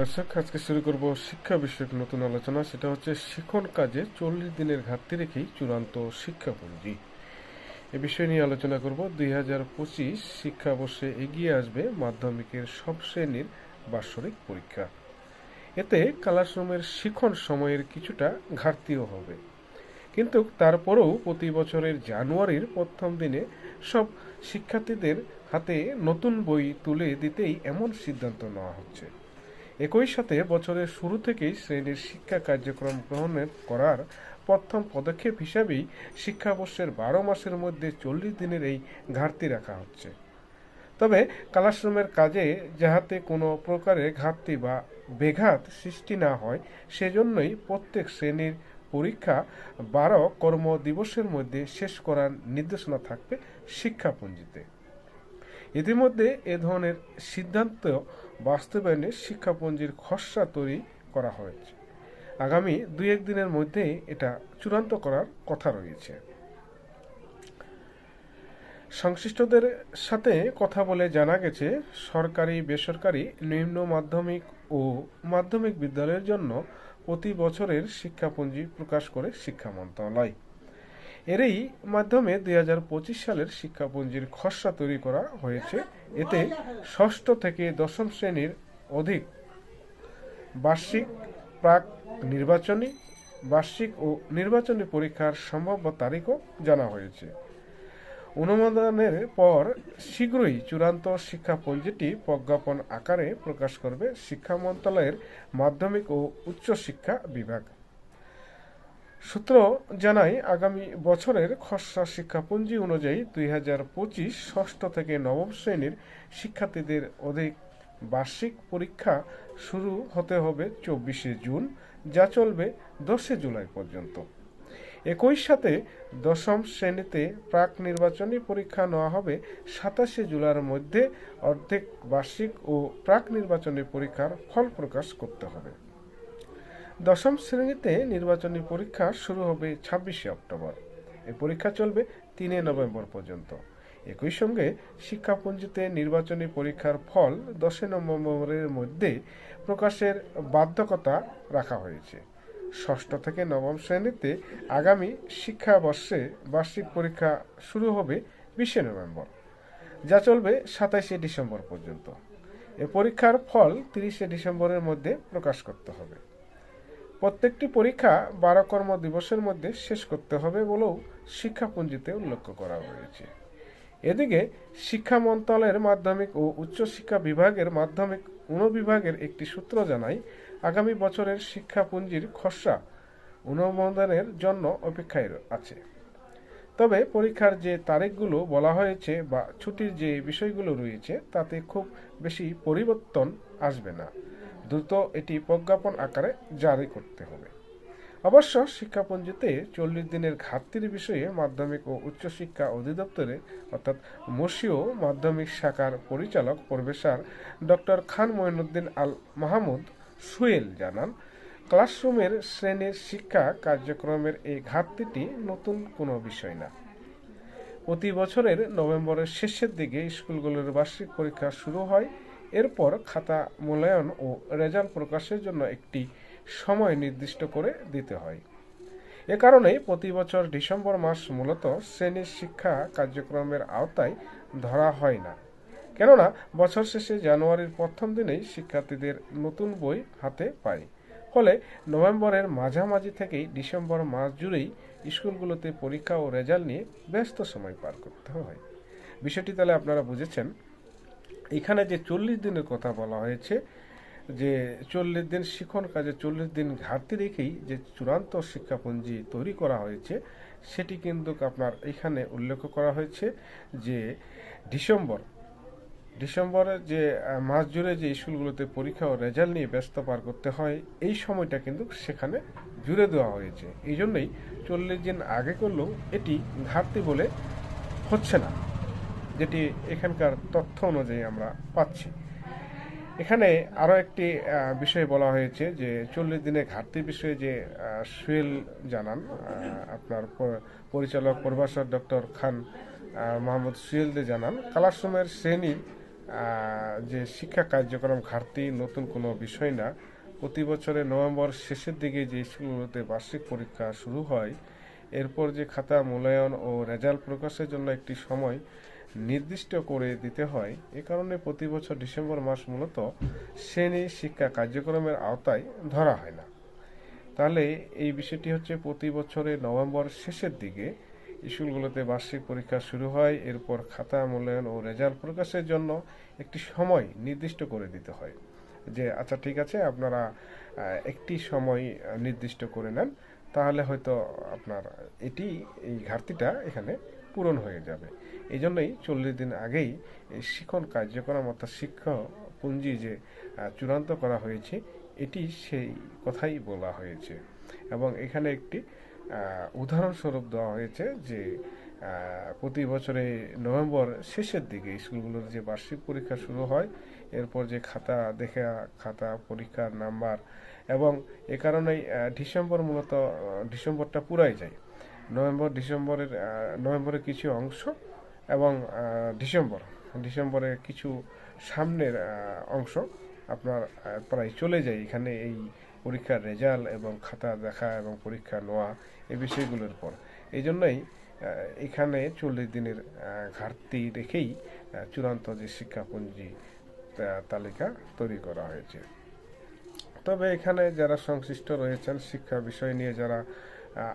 দর্শক, আজকে শুরু করব শিক্ষা বিষয়ক নতুন আলোচনা। সেটা হচ্ছে শিখন কাজে চল্লিশ দিনের ঘাটতি রেখেই চূড়ান্ত শিক্ষাপঞ্জি। এ বিষয় নিয়ে আলোচনা করব। দুই হাজার পঁচিশ শিক্ষাবর্ষে এগিয়ে আসবে মাধ্যমিকের সব শ্রেণির বাৎসরিক পরীক্ষা। এতে ক্লাসরুমের শিখন সময়ের কিছুটা ঘাটতিও হবে। কিন্তু তারপরেও প্রতি বছরের জানুয়ারির প্রথম দিনে সব শিক্ষার্থীদের হাতে নতুন বই তুলে দিতেই এমন সিদ্ধান্ত নেওয়া হচ্ছে। একই সাথে বছরের শুরু থেকেই শ্রেণির শিক্ষা কার্যক্রম গ্রহণের করার প্রথম পদক্ষেপ হিসাবেই শিক্ষাবর্ষের বারো মাসের মধ্যে চল্লিশ দিনের এই ঘাটতি রাখা হচ্ছে। তবে ক্লাসরুমের কাজে যাহাতে কোনো প্রকারের ঘাটতি বা বেঘাত সৃষ্টি না হয়, সেজন্যই প্রত্যেক শ্রেণির পরীক্ষা বারো কর্ম দিবসের মধ্যে শেষ করার নির্দেশনা থাকবে শিক্ষাপঞ্জিতে। ইতিমধ্যে এ ধরনের সিদ্ধান্ত বাস্তবায়নে শিক্ষাপঞ্জির খসড়া তৈরি করা হয়েছে। আগামী দুই এক দিনের মধ্যে এটা চূড়ান্ত করার কথা রয়েছে। সংশ্লিষ্টদের সাথে কথা বলে জানা গেছে, সরকারি, বেসরকারি, নিম্ন মাধ্যমিক ও মাধ্যমিক বিদ্যালয়ের জন্য প্রতি বছরের শিক্ষাপঞ্জি প্রকাশ করে শিক্ষা মন্ত্রণালয়। এরই মাধ্যমে দুই হাজার পঁচিশ সালের শিক্ষাপঞ্জির খসড়া তৈরি করা হয়েছে। এতে ষষ্ঠ থেকে দশম শ্রেণির অধিক বার্ষিক প্রাক নির্বাচনী, বার্ষিক ও নির্বাচনী পরীক্ষার সম্ভাব্য তারিখও জানা হয়েছে। অনুমোদনের পর শীঘ্রই চূড়ান্ত শিক্ষাপঞ্জিটি প্রজ্ঞাপন আকারে প্রকাশ করবে শিক্ষা মন্ত্রণালয়ের মাধ্যমিক ও উচ্চশিক্ষা বিভাগ। সূত্র জানায়, আগামী বছরের খসড়া শিক্ষাপঞ্জি অনুযায়ী দুই হাজার পঁচিশ ষষ্ঠ থেকে নবম শ্রেণির শিক্ষার্থীদের অধিক বার্ষিক পরীক্ষা শুরু হতে হবে চব্বিশে জুন, যা চলবে দশে জুলাই পর্যন্ত। একই সাথে দশম শ্রেণীতে প্রাক নির্বাচনী পরীক্ষা নেওয়া হবে সাতাশে জুলাইয়ের মধ্যে। অর্ধেক বার্ষিক ও প্রাক নির্বাচনী পরীক্ষার ফল প্রকাশ করতে হবে। দশম শ্রেণীতে নির্বাচনী পরীক্ষা শুরু হবে ছাব্বিশে অক্টোবর। এই পরীক্ষা চলবে তিনে নভেম্বর পর্যন্ত। একই সঙ্গে শিক্ষাপঞ্জিতে নির্বাচনী পরীক্ষার ফল দশই নভেম্বরের মধ্যে প্রকাশের বাধ্যকতা রাখা হয়েছে। ষষ্ঠ থেকে নবম শ্রেণীতে আগামী শিক্ষাবর্ষে বার্ষিক পরীক্ষা শুরু হবে বিশে নভেম্বর, যা চলবে সাতাইশে ডিসেম্বর পর্যন্ত। এ পরীক্ষার ফল তিরিশে ডিসেম্বরের মধ্যে প্রকাশ করতে হবে। প্রত্যেকটি পরীক্ষা বারো কর্ম দিবসের মধ্যে শেষ করতে হবে বলেও শিক্ষাপঞ্জিতে উল্লেখ করা হয়েছে। এদিকে শিক্ষা মন্ত্রণালয়ের মাধ্যমিক ও উচ্চশিক্ষা বিভাগের মাধ্যমিক অনুবিভাগের একটি সূত্র জানায়, আগামী বছরের শিক্ষাপুঞ্জির খসড়া অনুমোদনের জন্য অপেক্ষায় আছে। তবে পরীক্ষার যে তারিখগুলো বলা হয়েছে বা ছুটির যে বিষয়গুলো রয়েছে, তাতে খুব বেশি পরিবর্তন আসবে না। দ্রুত এটি প্রজ্ঞাপন আকারে জারি করতে হবে। অবশ্য শিক্ষাপঞ্জিতে চল্লিশ দিনের ঘাটতির বিষয়ে মাধ্যমিক ও উচ্চশিক্ষা অধিদপ্তরে, অর্থাৎ মসিও মাধ্যমিক শাখার পরিচালক, প্রফেসর ডক্টর খান মঈনুদ্দিন আল মাহমুদ সুয়েল জানান, ক্লাসরুমের শ্রেণির শিক্ষা কার্যক্রমের এই ঘাটতিটি নতুন কোনো বিষয় না। প্রতি বছরের নভেম্বরের শেষের দিকে স্কুলগুলোর বার্ষিক পরীক্ষা শুরু হয়। এরপর খাতা মূল্যায়ন ও রেজাল্ট প্রকাশের জন্য একটি সময় নির্দিষ্ট করে দিতে হয়। এ কারণেই প্রতি বছর ডিসেম্বর মাস মূলত শ্রেণির শিক্ষা কার্যক্রমের আওতায় ধরা হয় না। কেননা, বছর শেষে জানুয়ারির প্রথম দিনেই শিক্ষার্থীদের নতুন বই হাতে পায়। ফলে নভেম্বরের মাঝামাঝি থেকেই ডিসেম্বর মাস জুড়েই স্কুলগুলোতে পরীক্ষা ও রেজাল্ট নিয়ে ব্যস্ত সময় পার করতে হয়। বিষয়টি তাহলে আপনারা বুঝেছেন। এখানে যে চল্লিশ দিনের কথা বলা হয়েছে, যে চল্লিশ দিন শিখন কাজে চল্লিশ দিন ঘাটতি রেখেই যে চূড়ান্ত শিক্ষাপঞ্জি তৈরি করা হয়েছে, সেটি কিন্তু আপনার এখানে উল্লেখ করা হয়েছে যে ডিসেম্বর, ডিসেম্বরে যে মাস জুড়ে যে স্কুলগুলোতে পরীক্ষা ও রেজাল্ট নিয়ে ব্যস্ত পার করতে হয়, এই সময়টা কিন্তু সেখানে জুড়ে দেওয়া হয়েছে। এই জন্যই চল্লিশ দিন আগে করলেও এটি ঘাটতি বলে হচ্ছে না। যেটি এখানকার তথ্য অনুযায়ী আমরা পাচ্ছি। এখানে আরও একটি বিষয় বলা হয়েছে যে চল্লিশ দিনে ঘাটতির বিষয়ে যে সুয়েল জানান আপনার পরিচালক প্রভাষক ডক্টর খান মোহাম্মদ সুয়েলদে জানান ক্লাসরুমের শ্রেণির যে শিক্ষা কার্যক্রম ঘাটতি নতুন কোনো বিষয় না, প্রতি বছরে নভেম্বর শেষের দিকে যে স্কুলগুলোতে বার্ষিক পরীক্ষা শুরু হয়, এরপর যে খাতা মূল্যায়ন ও রেজাল্ট প্রকাশের জন্য একটি সময় নির্দিষ্ট করে দিতে হয়। এ কারণে প্রতি বছর ডিসেম্বর মাস মূলত শ্রেণি শিক্ষা কার্যক্রমের আওতায় ধরা হয় না। তাহলে এই বিষয়টি হচ্ছে প্রতি বছরে নভেম্বর শেষের দিকে স্কুলগুলোতে বার্ষিক পরীক্ষা শুরু হয়। এরপর খাতা মূল্যায়ন ও রেজাল্ট প্রকাশের জন্য একটি সময় নির্দিষ্ট করে দিতে হয় যে আচ্ছা ঠিক আছে, আপনারা একটি সময় নির্দিষ্ট করে নেন। তাহলে হয়তো আপনার এটি, এই ঘাটতিটা এখানে পূরণ হয়ে যাবে। এই জন্যই চল্লিশ দিন আগেই এই শিক্ষণ কার্যক্রম অর্থাৎ শিক্ষা পুঞ্জি যে চূড়ান্ত করা হয়েছে, এটি সেই কথাই বলা হয়েছে। এবং এখানে একটি উদাহরণস্বরূপ দেওয়া হয়েছে যে প্রতি বছরে নভেম্বর শেষের দিকে স্কুলগুলোর যে বার্ষিক পরীক্ষা শুরু হয়, এরপর যে খাতা দেখা, খাতা পরীক্ষার নাম্বার এবং এ কারণেই ডিসেম্বর মূলত ডিসেম্বরটা পুরাই যায়। নভেম্বর, ডিসেম্বরের নভেম্বরের কিছু অংশ এবং ডিসেম্বর, ডিসেম্বরের কিছু সামনের অংশ আপনার প্রায় চলে যায়। এখানে এই পরীক্ষার রেজাল্ট এবং খাতা দেখা এবং পরীক্ষা নেওয়া এই বিষয়গুলোর পর। এই জন্যই এখানে চল্লিশ দিনের ঘাটতি রেখেই চূড়ান্ত যে শিক্ষাপুঞ্জি তালিকা তৈরি করা হয়েছে। তবে এখানে যারা সংশ্লিষ্ট রয়েছেন, শিক্ষা বিষয় নিয়ে যারা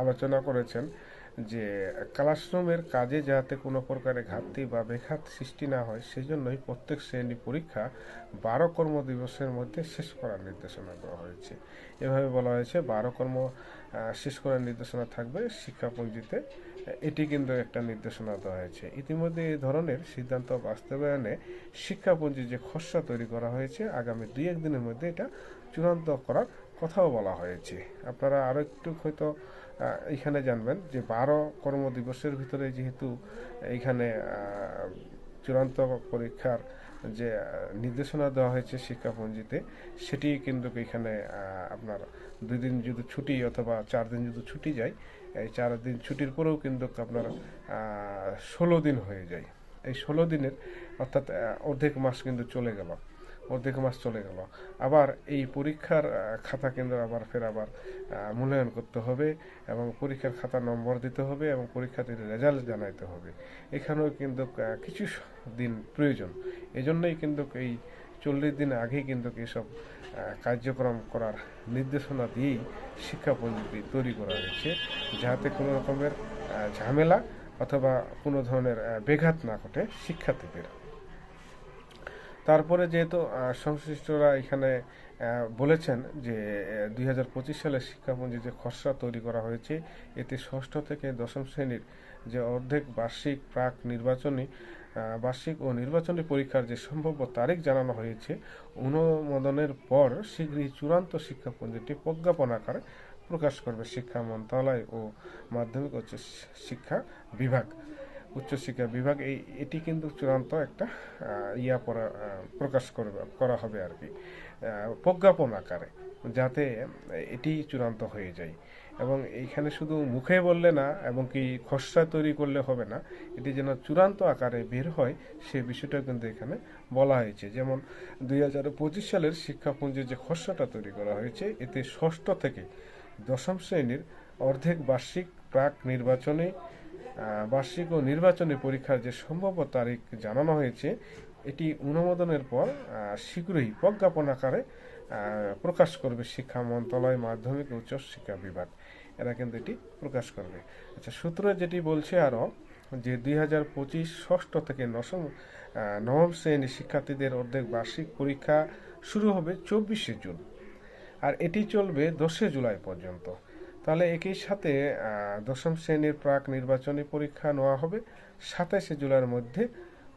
আলোচনা করেছেন যে ক্লাসরুমের কাজে যাতে কোনো প্রকারের ঘাটতি বা বেঘাত সৃষ্টি না হয় সেই জন্যই প্রত্যেক শ্রেণি পরীক্ষা বারো কর্মদিবসের মধ্যে শেষ করার নির্দেশনা দেওয়া হয়েছে। এভাবে বলা হয়েছে, বারো কর্ম শেষ করার নির্দেশনা থাকবে শিক্ষাপঞ্জিতে এটি কিন্তু একটা নির্দেশনা দেওয়া হয়েছে। ইতিমধ্যে এই ধরনের সিদ্ধান্ত বাস্তবায়নে শিক্ষাপঞ্জির যে খসড়া তৈরি করা হয়েছে, আগামী দুই একদিনের মধ্যে এটা চূড়ান্ত করার কথাও বলা হয়েছে। আপনারা আরও একটু হয়তো এখানে জানবেন যে বারো কর্মদিবসের ভিতরে যেহেতু এইখানে আহ, চূড়ান্ত পরীক্ষার যে নির্দেশনা দেওয়া হয়েছে শিক্ষাপঞ্জিতে সেটি কিন্তু এখানে আপনার দুই দিন যদি ছুটি অথবা চার দিন যদি ছুটি যায় এই চার দিন ছুটির পরেও কিন্তু আপনার ষোলো দিন হয়ে যায়। এই ষোলো দিনের অর্থাৎ অর্ধেক মাস কিন্তু চলে গেল। অর্ধেক মাস চলে গেল। আবার এই পরীক্ষার খাতা কিন্তু আবার ফের আবার মূল্যায়ন করতে হবে এবং পরীক্ষার খাতা নম্বর দিতে হবে এবং পরীক্ষার্থীর রেজাল্ট জানাইতে হবে। এখানেও কিন্তু কিছু দিন প্রয়োজন। এজন্যই কিন্তু এই চল্লিশ দিন আগেই কিন্তু এসব কার্যক্রম করার নির্দেশনা দিয়েই শিক্ষা পদ্ধতি তৈরি করা হয়েছে। যাতে কোনো রকমের ঝামেলা অথবা কোনো ধরনের আহ, ব্যাঘাত না ঘটে শিক্ষার্থীদের। তারপরে যেহেতু সংশ্লিষ্টরা এখানে বলেছেন যে দুই সালের শিক্ষাপঞ্জি যে খসড়া তৈরি করা হয়েছে, এতে ষষ্ঠ থেকে দশম শ্রেণির যে অর্ধেক বার্ষিক প্রাক নির্বাচনী বার্ষিক ও নির্বাচনী পরীক্ষার যে সম্ভাব্য তারিখ জানানো হয়েছে, অনুমোদনের পর শীঘ্রই চূড়ান্ত শিক্ষাপঞ্জিটি প্রজ্ঞাপন আকারে প্রকাশ করবে শিক্ষা মন্ত্রণালয় ও মাধ্যমিক উচ্চ শিক্ষা বিভাগ। উচ্চশিক্ষা বিভাগ, এই, এটি কিন্তু চূড়ান্ত একটা ইয়া পরা প্রকাশ করবে, করা হবে আর কি। প্রজ্ঞাপন আকারে, যাতে এটি চূড়ান্ত হয়ে যায়। এবং এইখানে শুধু মুখে বললে না, এবং কি খসড়া তৈরি করলে হবে না, এটি যেন চূড়ান্ত আকারে বের হয়, সে বিষয়টা কিন্তু এখানে বলা হয়েছে। যেমন দুই হাজার পঁচিশ সালের শিক্ষাপুঞ্জের যে খসড়াটা তৈরি করা হয়েছে, এতে ষষ্ঠ থেকে দশম শ্রেণির অর্ধেক বার্ষিক প্রাক নির্বাচনী বার্ষিক ও নির্বাচনী পরীক্ষার যে সম্ভাব্য তারিখ জানানো হয়েছে, এটি অনুমোদনের পর শীঘ্রই প্রজ্ঞাপন আকারে প্রকাশ করবে শিক্ষা মন্ত্রণালয়, মাধ্যমিক উচ্চ শিক্ষা বিভাগ। এরা কিন্তু এটি প্রকাশ করবে। আচ্ছা সূত্র যেটি বলছে আরও যে দুই হাজার পঁচিশ ষষ্ঠ থেকে নশম নবম শ্রেণির শিক্ষার্থীদের অর্ধেক বার্ষিক পরীক্ষা শুরু হবে চব্বিশে জুন। আর এটি চলবে দশে জুলাই পর্যন্ত। তাহলে একই সাথে দশম শ্রেণির প্রাক নির্বাচনী পরীক্ষা নেওয়া হবে সাতাশে জুলাইয়ের মধ্যে।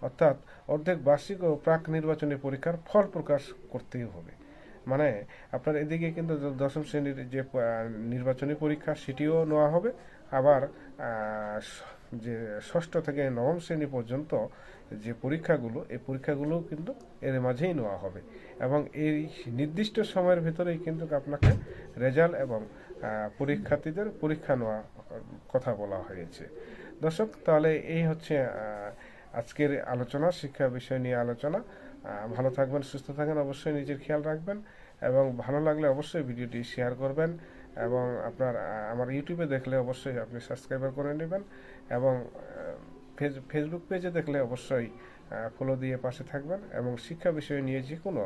অর্থাৎ অর্ধেক বার্ষিক ও প্রাক নির্বাচনী পরীক্ষার ফল প্রকাশ করতেই হবে। মানে আপনার এদিকে কিন্তু দশম শ্রেণির যে নির্বাচনী পরীক্ষা সেটিও নেওয়া হবে। আবার যে ষষ্ঠ থেকে নবম শ্রেণি পর্যন্ত যে পরীক্ষাগুলো, এই পরীক্ষাগুলো কিন্তু এর মাঝেই নেওয়া হবে। এবং এই নির্দিষ্ট সময়ের ভিতরেই কিন্তু আপনাকে রেজাল্ট এবং পরীক্ষার্থীদের পরীক্ষা নেওয়া কথা বলা হয়েছে। দর্শক, তাহলে এই হচ্ছে আজকের আলোচনা, শিক্ষা বিষয় নিয়ে আলোচনা। ভালো থাকবেন, সুস্থ থাকবেন, অবশ্যই নিজের খেয়াল রাখবেন এবং ভালো লাগলে অবশ্যই ভিডিওটি শেয়ার করবেন এবং আপনার আমার ইউটিউবে দেখলে অবশ্যই আপনি সাবস্ক্রাইবার করে নেবেন এবং ফেসবুক পেজে দেখলে অবশ্যই ফলো দিয়ে পাশে থাকবেন এবং শিক্ষা বিষয় নিয়ে যে কোনো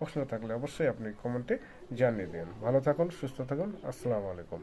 প্রশ্ন থাকলে অবশ্যই আপনি কমেন্টে জানিয়ে দিন। ভালো থাকুন সুস্থ থাকুন আসসালামু আলাইকুম।